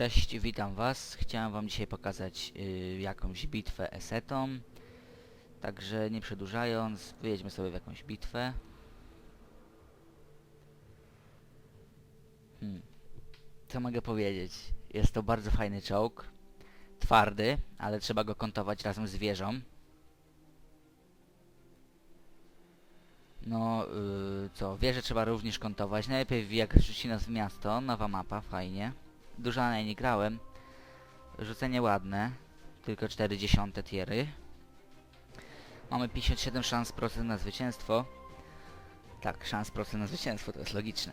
Cześć, witam was. Chciałem wam dzisiaj pokazać y, jakąś bitwę esetą. Także nie przedłużając, wyjedźmy sobie w jakąś bitwę. Hmm. Co mogę powiedzieć? Jest to bardzo fajny czołg. Twardy, ale trzeba go kontować razem z wieżą. No, yy, co, wieżę trzeba również kontować. Najlepiej jak rzuci nas w miasto, nowa mapa, fajnie. Dużo na niej nie grałem. Rzucenie ładne, tylko 40 tiery. Mamy 57 szans procent na zwycięstwo. Tak, szans procent na zwycięstwo, to jest logiczne.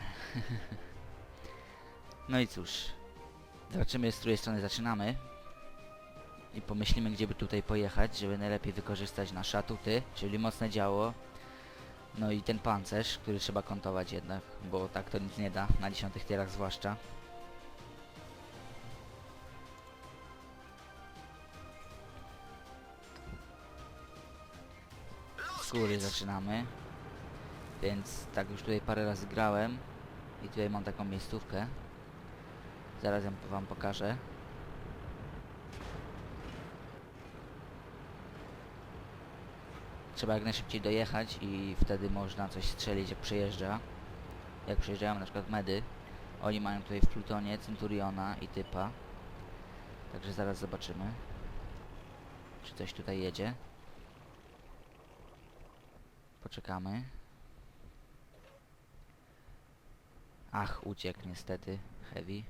no i cóż, zobaczymy z której strony zaczynamy. I pomyślimy, gdzie by tutaj pojechać, żeby najlepiej wykorzystać nasze atuty, czyli mocne działo. No i ten pancerz, który trzeba kontować jednak, bo tak to nic nie da, na 10 tierach zwłaszcza. Z góry zaczynamy. Więc tak już tutaj parę razy grałem. I tutaj mam taką miejscówkę. Zaraz ją wam pokażę. Trzeba jak najszybciej dojechać i wtedy można coś strzelić jak przejeżdża. Jak przejeżdżają na przykład medy. Oni mają tutaj w Plutonie Centuriona i typa. Także zaraz zobaczymy. Czy coś tutaj jedzie. Poczekamy. Ach, uciekł niestety. Heavy.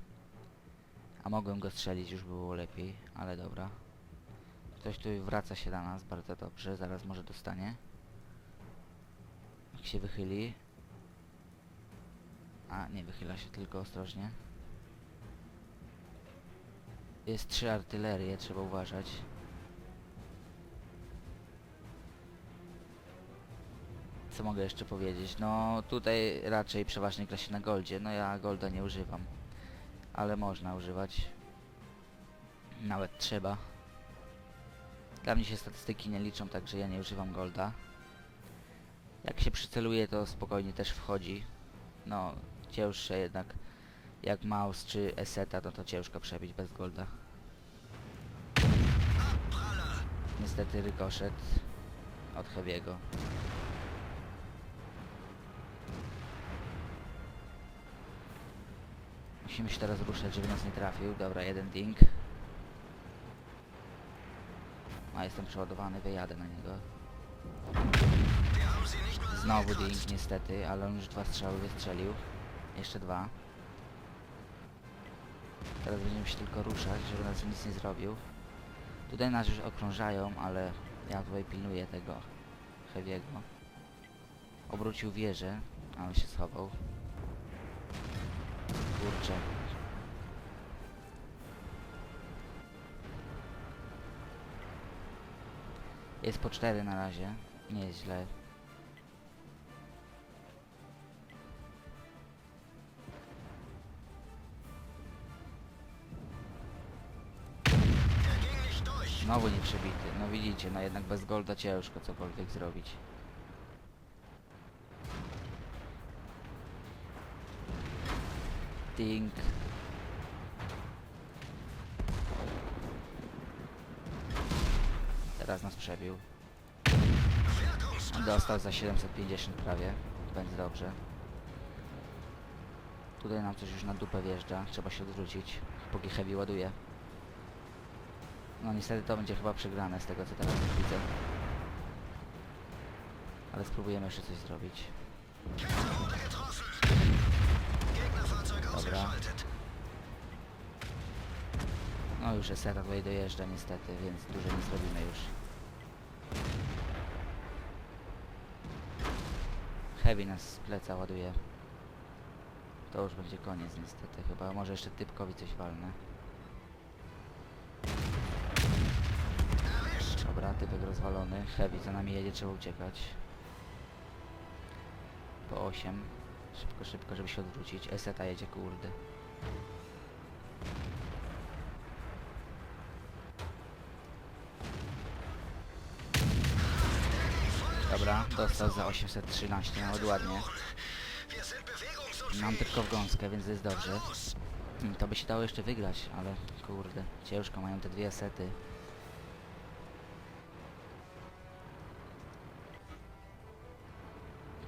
A mogłem go strzelić, już było lepiej, ale dobra. Ktoś tu wraca się na nas, bardzo dobrze, zaraz może dostanie. Jak się wychyli. A, nie wychyla się, tylko ostrożnie. Jest trzy artylerie, trzeba uważać. Co mogę jeszcze powiedzieć? No tutaj raczej przeważnie gra się na goldzie. No ja golda nie używam. Ale można używać. Nawet trzeba. Dla mnie się statystyki nie liczą, także ja nie używam golda. Jak się przyceluje to spokojnie też wchodzi. No cięższe jednak. Jak mouse czy eseta, no to ciężko przebić bez golda. Niestety rykoszet od Heavy'ego. Musimy się teraz ruszać, żeby nas nie trafił. Dobra, jeden ding. A jestem przeładowany, wyjadę na niego. Znowu ding niestety, ale on już dwa strzały wystrzelił. Jeszcze dwa. Teraz będziemy się tylko ruszać, żeby nas nic nie zrobił. Tutaj nas już okrążają, ale ja tutaj pilnuję tego Heavy'ego. Obrócił wieżę, ale się schował. Kurczę. Jest po 4 na razie. Nie jest źle. Znowu nie przebity. No widzicie, no jednak bez golda ciężko cokolwiek zrobić. Ding. Teraz nas przebił. Dostał za 750 prawie. Będzie dobrze. Tutaj nam coś już na dupę wjeżdża. Trzeba się odwrócić, póki heavy ładuje. No niestety to będzie chyba przegrane z tego co teraz widzę. Ale spróbujemy jeszcze coś zrobić. Dobra. No już Eseta tutaj dojeżdża niestety, więc dużo nie zrobimy już. Heavy nas z pleca ładuje. To już będzie koniec niestety chyba. Może jeszcze typkowi coś walnę. Dobra, typek rozwalony. Heavy za nami jedzie, trzeba uciekać. Po 8. Szybko, szybko, żeby się odwrócić. Eseta jedzie, kurde. Dobra, dostał za 813, nawet ładnie. Mam tylko w gąskę, więc jest dobrze. Hmm, To by się dało jeszcze wygrać, ale kurde, ciężko mają te dwie sety.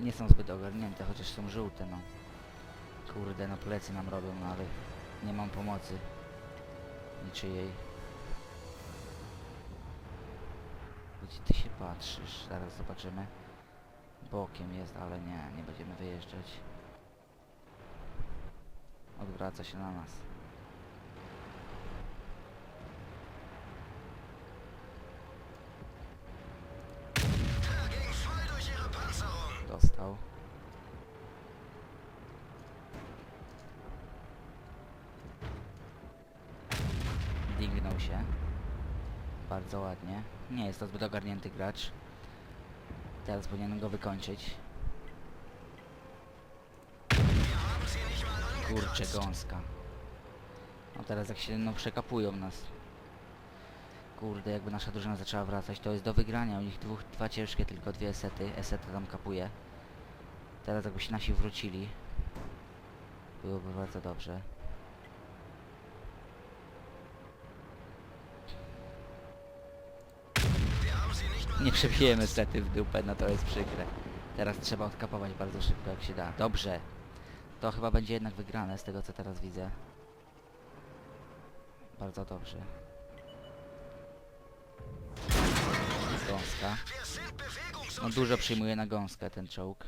Nie są zbyt ogarnięte, chociaż są żółte, no. Kurde, no plecy nam robią, no ale nie mam pomocy niczyjej. Gdzie ty się patrzysz? Zaraz zobaczymy. Bokiem jest, ale nie, nie będziemy wyjeżdżać. Odwraca się na nas. Się. Bardzo ładnie. Nie jest to zbyt ogarnięty gracz. Teraz powinienem go wykończyć. Kurczę, gąska. No teraz jak się no przekapują nas. Kurde, jakby nasza drużyna zaczęła wracać, to jest do wygrania. U nich dwóch, dwa ciężkie, tylko dwie esety. Eseta tam kapuje. Teraz jakby się nasi wrócili. Byłoby bardzo dobrze. Nie przebijemy sety w dupę, no to jest przykre. Teraz trzeba odkapować bardzo szybko jak się da. Dobrze. To chyba będzie jednak wygrane z tego co teraz widzę. Bardzo dobrze. Gąska. No dużo przyjmuje na gąskę ten czołg.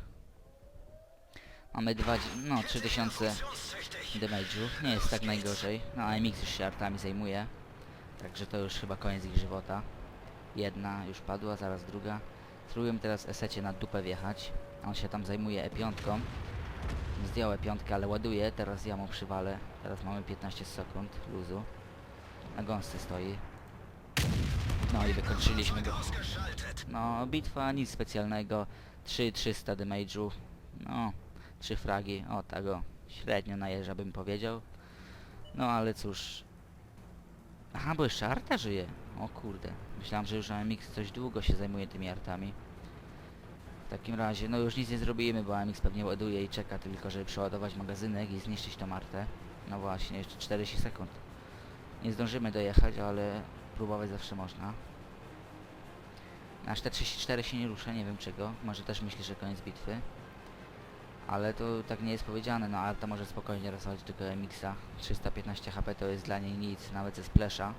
Mamy dwa, no 3000 Funktionstüchtig. damage'u. Nie jest tak najgorzej. No AMX już się artami zajmuje. Także to już chyba koniec ich żywota. Jedna już padła, zaraz druga. Spróbujemy teraz esecie na dupę wjechać. On się tam zajmuje E5. Zdjął E5, ale ładuje. Teraz ja mu przywalę. Teraz mamy 15 sekund luzu. Na gąsce stoi. No i wykończyliśmy go. No, bitwa nic specjalnego. 3300 damage'u. No, trzy fragi. O, tego. Średnio najeżdża bym powiedział. No, ale cóż. Aha, bo jeszcze Arta żyje. O kurde. Myślałem, że już AMX coś długo się zajmuje tymi artami. W takim razie, no już nic nie zrobimy, bo AMX pewnie ładuje i czeka tylko, żeby przeładować magazynek i zniszczyć tą artę. No właśnie, jeszcze 40 sekund. Nie zdążymy dojechać, ale próbować zawsze można. Aż te 34 się nie rusza, nie wiem czego. Może też myśli, że koniec bitwy. Ale to tak nie jest powiedziane, no Arta może spokojnie rozwalić tylko MX-a. 315 HP to jest dla niej nic, nawet ze splasha.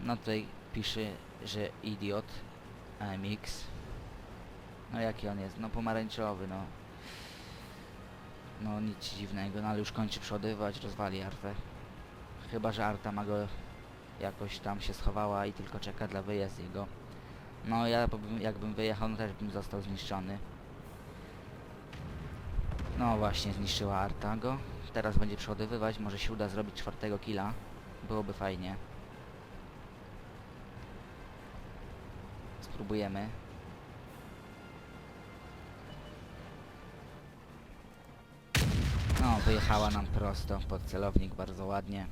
No tutaj pisze, że idiot AMX. No jaki on jest? No pomarańczowy, no. No nic dziwnego, no ale już kończy przodywać, rozwali Artę. Chyba, że Arta ma go jakoś tam się schowała i tylko czeka dla wyjazdu jego. No ja bym, jakbym wyjechał, no też bym został zniszczony. No właśnie, zniszczyła Arta go. Teraz będzie przeładowywać, może się uda zrobić czwartego killa. Byłoby fajnie. Spróbujemy. No, wyjechała nam prosto pod celownik, bardzo ładnie.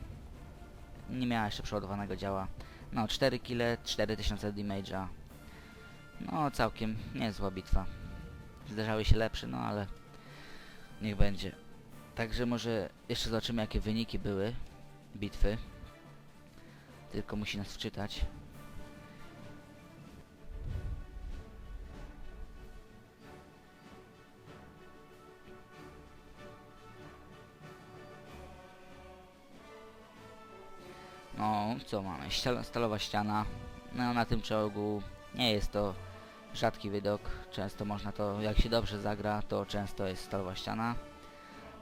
Nie miała jeszcze przeładowanego działa. No, 4 kile, 4000 damage'a. No, całkiem niezła bitwa. Zdarzały się lepsze, no ale niech będzie. Także może jeszcze zobaczymy jakie wyniki były bitwy. Tylko musi nas wczytać. No, co mamy? Stalowa ściana. No, na tym czołgu nie jest to rzadki widok. Często można to, jak się dobrze zagra, to często jest stalowa ściana.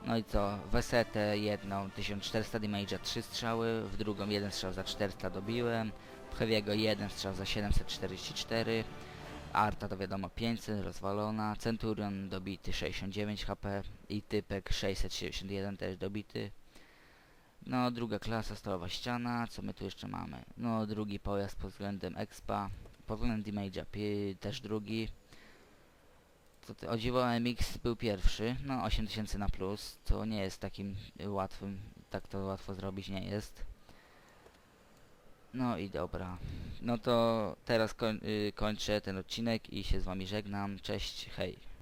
No i co? Wesetę jedną 1400 damage'a 3 strzały, w drugą jeden strzał za 400 dobiłem, Heavy'ego jeden strzał za 744, Arta to wiadomo 500, rozwalona, Centurion dobity 69 HP i Typek 671 też dobity. No, druga klasa, stalowa ściana, co my tu jeszcze mamy? No, drugi pojazd pod względem expa, pod względem damage'a też drugi. To ty, o dziwo MX był pierwszy, no 8000 na plus, co nie jest takim łatwym, tak to łatwo zrobić nie jest. No i dobra, no to teraz koń, y, kończę ten odcinek i się z wami żegnam, cześć, hej.